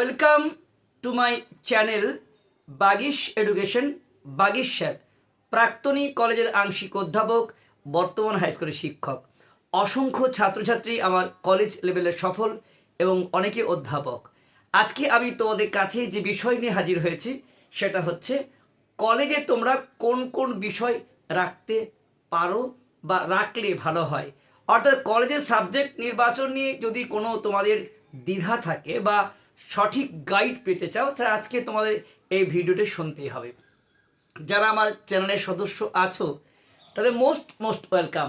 Welcome to my channel Bagish education Bagish sir প্রাক্তনী কলেজের আংশিক অধ্যাপক, বর্তমান হাই স্কুলের শিক্ষক। অসংখ্য ছাত্রছাত্রী আমার কলেজ লেভেলের সফল এবং অনেকে অধ্যাপক। আজকে আমি তোমাদের কাছে যে বিষয় নিয়ে হাজির হয়েছি, সেটা হচ্ছে কলেজে তোমরা কোন কোন বিষয় রাখতে পারো বা রাখলে ভালো হয়? অর্থাৎ কলেজের সাবজেক্ট নির্বাচন নিয়ে যদি কোনো তোমাদের দ্বিধা থাকে বা সঠিক গাইড পেতে চাও, তাহলে আজকে তোমাদের এই ভিডিওটি শুনতেই হবে। যারা আমার চ্যানেলের সদস্য আছো, তাদের মোস্ট মোস্ট ওয়েলকাম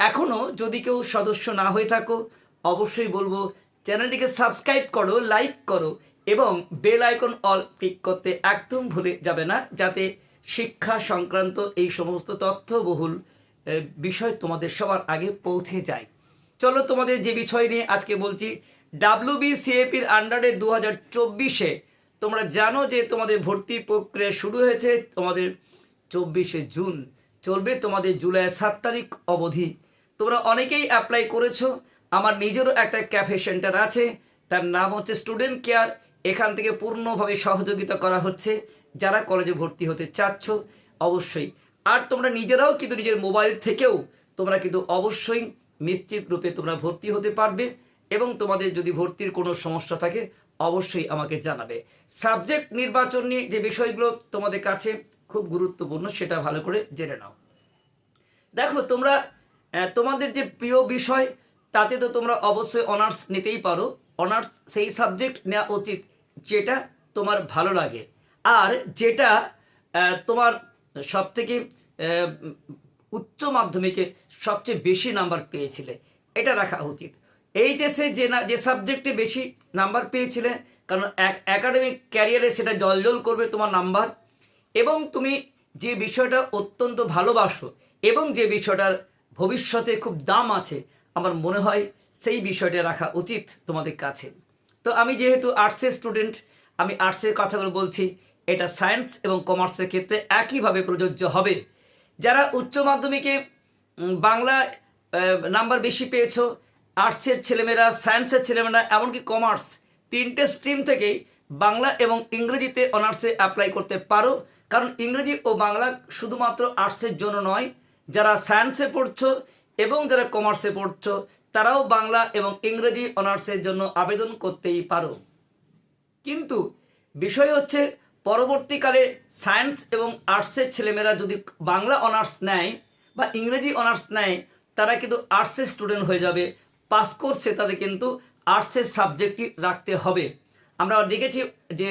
এখনও যদি কেউ সদস্য না হয়ে থাকো, অবশ্যই বলব, চ্যানেলটিকে সাবস্ক্রাইব করো লাইক করো, এবং বেল আইকন অল ক্লিক করতে একদম ভুলে যাবে না, যাতে শিক্ষা সংক্রান্ত এই সমস্ত তথ্যবহুল বিষয় তোমাদের সবার আগে পৌঁছে যায়। চলো তোমাদের যে বিষয় নিয়ে আজকে বলছি ডাব্লিউ বি সিএপির আন্ডারে দু হাজার চব্বিশে। তোমরা জানো যে তোমাদের ভর্তি প্রক্রিয়া শুরু হয়েছে তোমাদের চব্বিশে জুন। চলবে তোমাদের জুলাই সাত তারিখ অবধি। তোমরা অনেকেই অ্যাপ্লাই করেছ। আমার নিজেরও একটা ক্যাফে সেন্টার আছে। তার নাম হচ্ছে স্টুডেন্ট কেয়ার এখান থেকে পূর্ণভাবে সহযোগিতা করা হচ্ছে। যারা কলেজে ভর্তি হতে চাচ্ছ, অবশ্যই। আর তোমরা নিজেরাও কিন্তু নিজের মোবাইল থেকেও তোমরা কিন্তু অবশ্যই নিশ্চিত রূপে তোমরা ভর্তি হতে পারবে। এবং তোমাদের যদি ভর্তির কোনো সমস্যা থাকে, অবশ্যই আমাকে জানাবে। সাবজেক্ট নির্বাচন নিয়ে যে বিষয়গুলো তোমাদের কাছে খুব গুরুত্বপূর্ণ, সেটা ভালো করে জেনে নাও। দেখো, তোমরা তোমাদের যে প্রিয় বিষয়, তাতে তো তোমরা অবশ্যই অনার্স নিতেই পারো। অনার্স সেই সাবজেক্ট নেওয়া উচিত যেটা তোমার ভালো লাগে। আর যেটা তোমার সব থেকে উচ্চ মাধ্যমিকে সবচেয়ে বেশি নাম্বার পেয়েছিলে, এটা রাখা উচিত। এইচএসে যে না যে সাবজেক্টে বেশি নাম্বার পেয়েছিলে, কারণ একাডেমিক ক্যারিয়ারে সেটা জলজল করবে তোমার নাম্বার এবং তুমি যে বিষয়টা অত্যন্ত ভালোবাসো, এবং যে বিষয়টার ভবিষ্যতে খুব দাম আছে, আমার মনে হয় সেই বিষয়টা রাখা উচিত তোমাদের কাছে। তো আমি যেহেতু আর্টসের স্টুডেন্ট আমি আর্টসের কথাগুলো বলছি, এটা সায়েন্স এবং কমার্সের ক্ষেত্রে একইভাবে প্রযোজ্য হবে। যারা উচ্চ মাধ্যমিকে বাংলা নাম্বার বেশি পেয়েছ আর্টসের ছেলেমেয়েরা, সায়েন্সের ছেলেমেয়েরা, এমনকি কমার্স তিনটে স্ট্রিম থেকেই বাংলা এবং ইংরেজিতে অনার্সে অ্যাপ্লাই করতে পারো। কারণ ইংরেজি ও বাংলা শুধুমাত্র আর্টসের জন্য নয়, যারা সায়েন্সে পড়ছো এবং যারা কমার্সে পড়ছো, তারাও বাংলা এবং ইংরেজি অনার্সের জন্য আবেদন করতেই পারো। কিন্তু বিষয় হচ্ছে, পরবর্তীকালে সায়েন্স এবং আর্টসের ছেলেমেয়েরা যদি বাংলা অনার্স নেয় বা ইংরেজি অনার্স নেয়, তারা কিন্তু আর্টসের স্টুডেন্ট হয়ে যাবে। পাস কোর্সে তাদের কিন্তু আর্টসের সাবজেক্টই রাখতে হবে। আমরা দেখেছি যে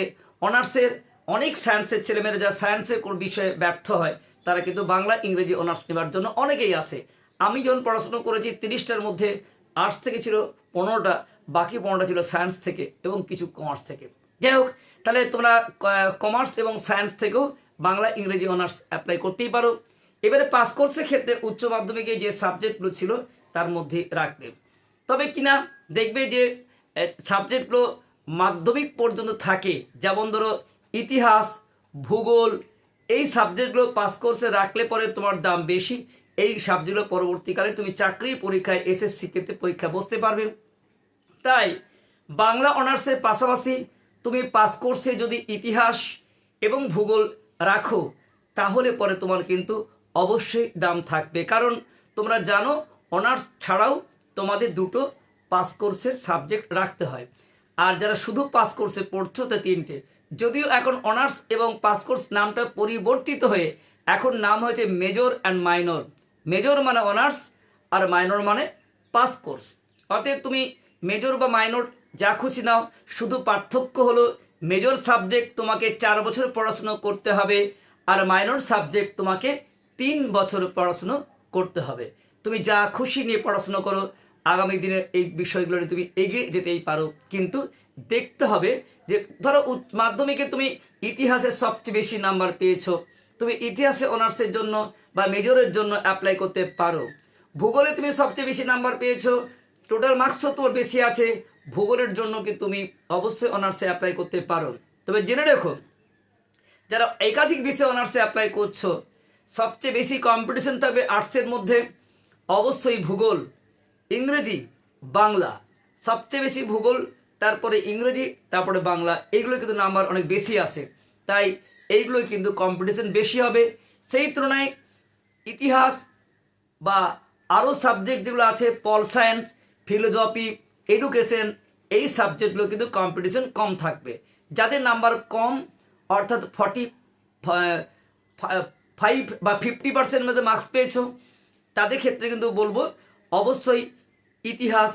অনার্সের অনেক সায়েন্সের ছেলেমেয়েরা যারা সায়েন্সের কোন বিষয়ে ব্যর্থ হয়, তারা কিন্তু বাংলা, ইংরেজি, অনার্স নেওয়ার জন্য অনেকেই আসে আমি যখন পড়াশোনা করেছি, তিরিশটার মধ্যে আর্টস থেকে ছিল পনেরোটা, বাকি পনেরোটা ছিল সায়েন্স থেকে এবং কিছু কমার্স থেকে। যাই হোক, তাহলে তোমরা কমার্স এবং সায়েন্স থেকেও বাংলা, ইংরেজি, অনার্স অ্যাপ্লাই করতেই পারো। এবারে পাস কোর্সের ক্ষেত্রে উচ্চ মাধ্যমিকে যে সাবজেক্টগুলো ছিল, তার মধ্যে রাখবে। তবে কিনা দেখবে যে সাবজেক্টগুলো মাধ্যমিক পর্যন্ত থাকে। যেমন ধরো, ইতিহাস, ভূগোল, এই সাবজেক্টগুলো পাস কোর্সে রাখলে পরে তোমার দাম বেশি। এই সাবজেক্টগুলো পরবর্তীকালে তুমি চাকরির পরীক্ষায় এসএসসি ক্ষেত্রে পরীক্ষা বসতে পারবে। তাই, বাংলা অনার্সের পাশাপাশি তুমি পাস কোর্সে যদি ইতিহাস এবং ভূগোল রাখো, তাহলে পরে তোমার কিন্তু অবশ্যই দাম থাকবে। কারণ তোমরা জানো অনার্স ছাড়াও তোমাদের দুটো পাস কোর্সের সাবজেক্ট রাখতে হয়। আর যারা শুধু পাস কোর্সে পড়ছো তো তিনটে। যদিও এখন অনার্স এবং পাস কোর্স নামটা পরিবর্তিত হয়ে এখন নাম হয়েছে মেজর অ্যান্ড মাইনর মেজর মানে অনার্স আর মাইনর মানে পাস কোর্স অতএব তুমি মেজর বা মাইনর যা খুশি নাও, শুধু পার্থক্য হলো মেজর সাবজেক্ট তোমাকে চার বছর পড়াশুনো করতে হবে আর মাইনর সাবজেক্ট তোমাকে তিন বছর পড়াশুনো করতে হবে। তুমি যা খুশি নিয়ে পড়াশুনো করো আগামী দিনে এই বিষয়গুলো তুমি এগিয়ে যেতেই পারো। কিন্তু দেখতে হবে যে, ধরো মাধ্যমিকে তুমি ইতিহাসের সবচেয়ে বেশি নাম্বার পেয়েছ। তুমি ইতিহাসে অনার্সের জন্য বা মেজরের জন্য অ্যাপ্লাই করতে পারো। ভূগোলে তুমি সবচেয়ে বেশি নাম্বার পেয়েছ। টোটাল মার্কসও তোমার বেশি আছে। ভূগোলের জন্য কি তুমি অবশ্যই অনার্সে অ্যাপ্লাই করতে পারো। তবে জেনে রেখো, যারা একাধিক বিষয়ে অনার্সে অ্যাপ্লাই করছ, সবচেয়ে বেশি কম্পিটিশন থাকবে আর্টসের মধ্যে। অবশ্যই ভূগোল। ইংরেজি, বাংলা। সবচেয়ে বেশি ভূগোল, তারপরে ইংরেজি, তারপরে বাংলা। এইগুলো কিন্তু নাম্বার অনেক বেশি আসে তাই এইগুলোই কিন্তু কম্পিটিশন বেশি হবে। সেই তুলনায় ইতিহাস বা আরও সাবজেক্ট যেগুলো আছে, পল সায়েন্স ফিলোজফি এডুকেশন এই সাবজেক্টগুলো কিন্তু কম্পিটিশন কম থাকবে। যাদের নাম্বার কম, অর্থাৎ ফর্টি ফাইভ বা ফিফটি পার্সেন্ট মধ্যে মার্কস পেয়েছ, তাদের ক্ষেত্রে কিন্তু বলব অবশ্যই ইতিহাস,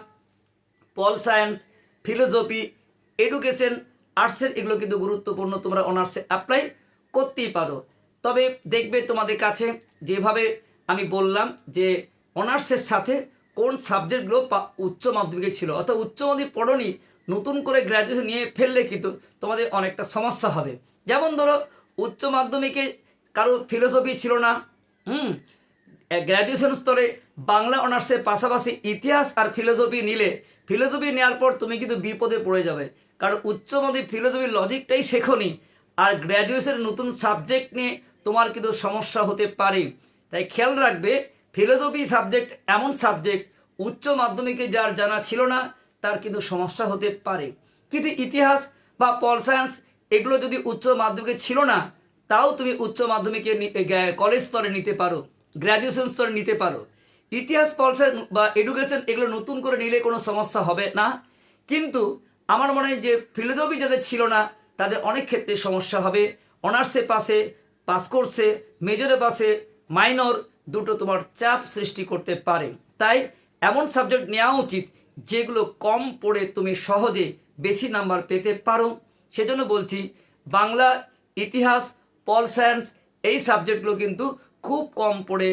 পল সায়েন্স ফিলোজফি এডুকেশন, আর্টসের এগুলো কিন্তু গুরুত্বপূর্ণ, তোমরা অনার্সে অ্যাপ্লাই করতেই পারো। তবে দেখবে তোমাদের কাছে যেভাবে আমি বললাম যে অনার্সের সাথে কোন সাবজেক্টগুলো উচ্চ মাধ্যমিকে ছিল। অর্থাৎ উচ্চ মাধ্যমিক পড়নি, নতুন করে গ্র্যাজুয়েশন নিয়ে ফেললে কিন্তু তোমাদের অনেকটা সমস্যা হবে। যেমন ধরো, উচ্চ মাধ্যমিকে কারও ফিলোসফি ছিল না, হুম গ্র্যাজুয়েশন স্তরে বাংলা অনার্সের পাশাপাশি ইতিহাস আর ফিলোসফি নিলে ফিলোসফি নেওয়ার পর তুমি কিন্তু বিপদে পড়ে যাবে। কারণ উচ্চ মাধ্যমিক ফিলোসফির লজিকটাই শেখনি, আর গ্র্যাজুয়েশনের নতুন সাবজেক্ট নিয়ে তোমার কিন্তু সমস্যা হতে পারে। তাই খেয়াল রাখবে ফিলোসফি সাবজেক্ট এমন সাবজেক্ট উচ্চ মাধ্যমিকে যার জানা ছিল না, তার কিন্তু সমস্যা হতে পারে। কিন্তু ইতিহাস বা পল সায়েন্স এগুলো যদি উচ্চ মাধ্যমিকে ছিল না, তাও তুমি উচ্চ মাধ্যমিকে কলেজ স্তরে নিতে পারো। গ্র্যাজুয়েশন স্তরে নিতে পারো। ইতিহাস পল সায়েন্স বা এডুকেশন এগুলো নতুন করে নিলে কোনো সমস্যা হবে না। কিন্তু আমার মনে হয় যে ফিলোসফি যাদের ছিল না, তাদের অনেক ক্ষেত্রে সমস্যা হবে। অনার্সে পাশে পাস কোর্সে মেজরের পাশে মাইনর দুটো তোমার চাপ সৃষ্টি করতে পারে। তাই এমন সাবজেক্ট নেওয়া উচিত যেগুলো কম পড়ে তুমি সহজে বেশি নাম্বার পেতে পারো। সেজন্য বলছি, বাংলা, ইতিহাস পল সায়েন্স এই সাবজেক্টগুলো কিন্তু খুব কম পড়ে,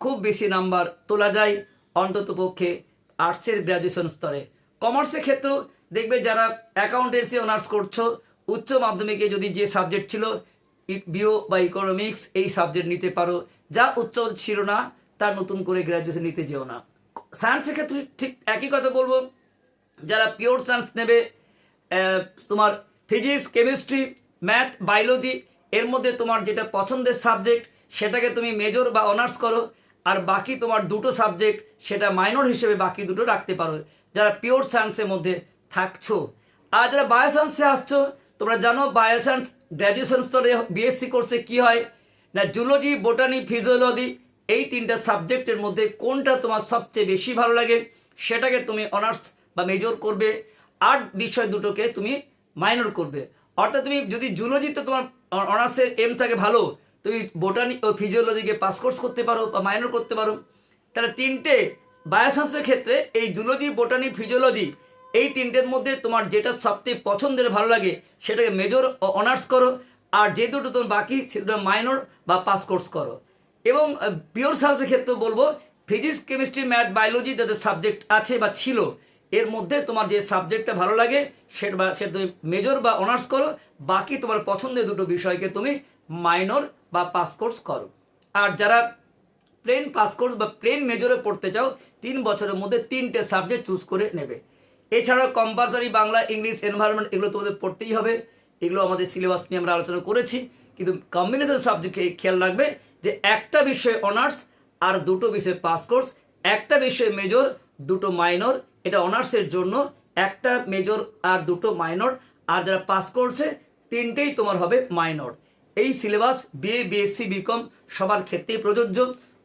খুব বেশি নাম্বার তোলা যায় অন্ততপক্ষে আর্টসের গ্র্যাজুয়েশন স্তরে। কমার্সের ক্ষেত্রেও দেখবে যারা অ্যাকাউন্টেন্সি অনার্স করছ, উচ্চ মাধ্যমিকে যদি যে সাবজেক্ট ছিল বিও বা ইকোনমিক্স এই সাবজেক্ট নিতে পারো, যা উচ্চ ছিল না তার নতুন করে গ্র্যাজুয়েশন নিতে যেও না। সায়েন্সের ক্ষেত্রে ঠিক একই কথা বলব, যারা পিওর সায়েন্স নেবে তোমার ফিজিক্স কেমিস্ট্রি ম্যাথ বায়োলজি এর মধ্যে তোমার যেটা পছন্দের সাবজেক্ট সেটাকে তুমি মেজর বা অনার্স করো, আর বাকি তোমার দুটো সাবজেক্ট সেটা মাইনর হিসেবে বাকি দুটো রাখতে পারো, যারা পিওর সায়েন্সের মধ্যে থাকছো। আর যারা বায়ো বায়োসায়েন্সে আসছো, তোমরা জানো বায়োসায়েন্স গ্র্যাজুয়েশন স্তরে বিএসসি কোর্সে কি হয়? না জুলজি বোটানি ফিজিওলজি এই তিনটা সাবজেক্টের মধ্যে কোনটা তোমার সবচেয়ে বেশি ভালো লাগে, সেটাকে তুমি অনার্স বা মেজর করবে আর্ট বিষয় দুটোকে তুমি মাইনর করবে। অর্থাৎ তুমি যদি জুলজিতে তোমার অনার্সের এম থাকে ভালো তুমি বোটানি ও ফিজিওলজিকে পাস কোর্স করতে পারো বা মাইনর করতে পারো, তাহলে তিনটে বায়োসায়েন্সের ক্ষেত্রে, এই জুলজি বোটানি ফিজিওলজি এই তিনটের মধ্যে তোমার যেটা সবচেয়ে পছন্দের, ভালো লাগে, সেটাকে মেজর ও অনার্স করো, আর যে দুটো তোমার বাকি সেটা মাইনর বা পাস কোর্স করো। এবং পিওর সায়েন্সের ক্ষেত্রে বলব ফিজিক্স কেমিস্ট্রি ম্যাথ বায়োলজি যাদের সাবজেক্ট আছে বা ছিল, এর মধ্যে তোমার যে সাবজেক্টটা ভালো লাগে, সেটা বা, সেটা তুমি মেজর বা অনার্স করো, বাকি তোমার পছন্দের দুটো বিষয়কে তুমি মাইনর বা পাস কোর্স করো। আর যারা প্লেন পাস কোর্স বা প্লেন মেজরে পড়তে চাও, তিন বছরের মধ্যে তিনটে সাবজেক্ট চুজ করে নেবে। এছাড়া কম্পালসারি বাংলা ইংলিশ এনভায়রনমেন্ট এগুলো তোমাদের পড়তেই হবে। এগুলো আমাদের সিলেবাস নিয়ে আমরা আলোচনা করেছি। কিন্তু কম্বিনেশন সাবজেক্টে খেয়াল রাখবে যে একটা বিষয়ে অনার্স আর দুটো বিষয়ে পাস কোর্স একটা বিষয়ে মেজর দুটো মাইনর এটা অনার্সের জন্য একটা মেজর আর দুটো মাইনর আর যারা পাস কোর্সে তিনটেই তোমার হবে মাইনর এই সিলেবাস বিএ বিএসসি বিকম সবার ক্ষেত্রেই প্রযোজ্য।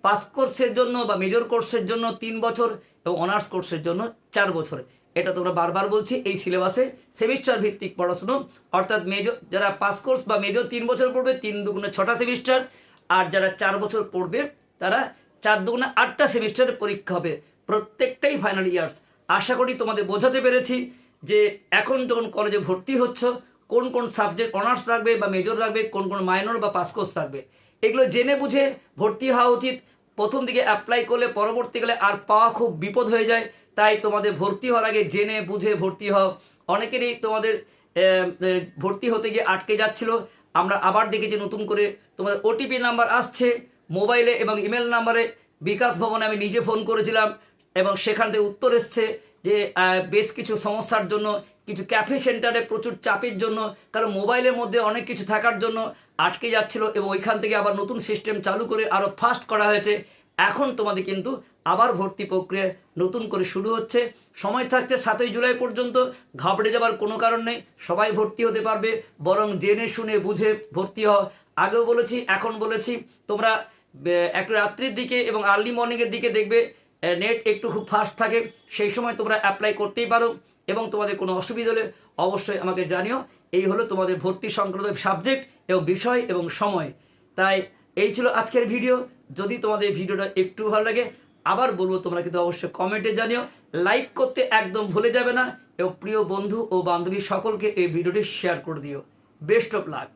পাস কোর্সের জন্য বা মেজর কোর্সের জন্য তিন বছর এবং অনার্স কোর্সের জন্য চার বছর। এটা তোমরা বারবার বলছি, এই সিলেবাসে সেমিস্টার ভিত্তিক পড়াশুনো। অর্থাৎ মেজর যারা পাস কোর্স বা মেজর তিন বছর পড়বে, তিন দুগুণে ছটা সেমিস্টার আর যারা চার বছর পড়বে, তারা চার দুগুণে আটটা সেমিস্টারের পরীক্ষা হবে প্রত্যেকটাই ফাইনাল ইয়ার্স আশা করি তোমাদের বোঝাতে পেরেছি যে এখন যখন কলেজে ভর্তি হচ্ছ কোন কোন সাবজেক্ট অনার্স রাখবে বা মেজর রাখবে কোন কোন মাইনর বা পাস কোর্স রাখবে এগুলো জেনে বুঝে ভর্তি হওয়া উচিত। প্রথম দিকে অ্যাপ্লাই করলে পরবর্তীকালে আর পাওয়া খুব বিপদ হয়ে যায়। তাই তোমাদের ভর্তি হওয়ার আগে জেনে বুঝে ভর্তি হও। অনেকেরই তোমাদের ভর্তি হতে গিয়ে আটকে যাচ্ছিল। আমরা আবার দেখেছি নতুন করে তোমাদের ওটিপি নাম্বার আসছে মোবাইলে এবং ইমেল নাম্বারে। বিকাশ ভবনে আমি নিজে ফোন করেছিলাম এবং সেখান থেকে উত্তর এসছে যে বেশ কিছু সমস্যার জন্য কিছু ক্যাফে সেন্টারে প্রচুর চাপের জন্য, কারণ মোবাইলের মধ্যে অনেক কিছু থাকার জন্য আটকে যাচ্ছিল এবং ওইখান থেকে আবার নতুন সিস্টেম চালু করে আরও ফাস্ট করা হয়েছে। এখন তোমাদের কিন্তু আবার ভর্তি প্রক্রিয়া নতুন করে শুরু হচ্ছে। সময় থাকছে সাতই জুলাই পর্যন্ত, ঘাবড়ে যাবার কোনো কারণ নেই, সবাই ভর্তি হতে পারবে, বরং জেনে শুনে বুঝে ভর্তি হও। আগেও বলেছি, এখন বলেছি, তোমরা একটু রাত্রির দিকে এবং আর্লি মর্নিংয়ের দিকে দেখবে নেট একটু খুব ফাস্ট থাকে, সেই সময় তোমরা অ্যাপ্লাই করতেই পারো। এবং তোমাদের কোনো অসুবিধা হলে অবশ্যই আমাকে জানিও। এই হলো তোমাদের ভর্তি সংক্রান্ত সাবজেক্ট এবং বিষয় এবং সময়। তাই এই ছিল আজকের ভিডিও। যদি তোমাদের ভিডিওটা একটু ভালো লাগে, আবার বলব তোমরা কিন্তু অবশ্যই কমেন্টে জানিও। লাইক করতে একদম ভুলে যাবে না। এবং প্রিয় বন্ধু ও বান্ধবী সকলকে এই ভিডিওটি শেয়ার করে দিও। Best of luck.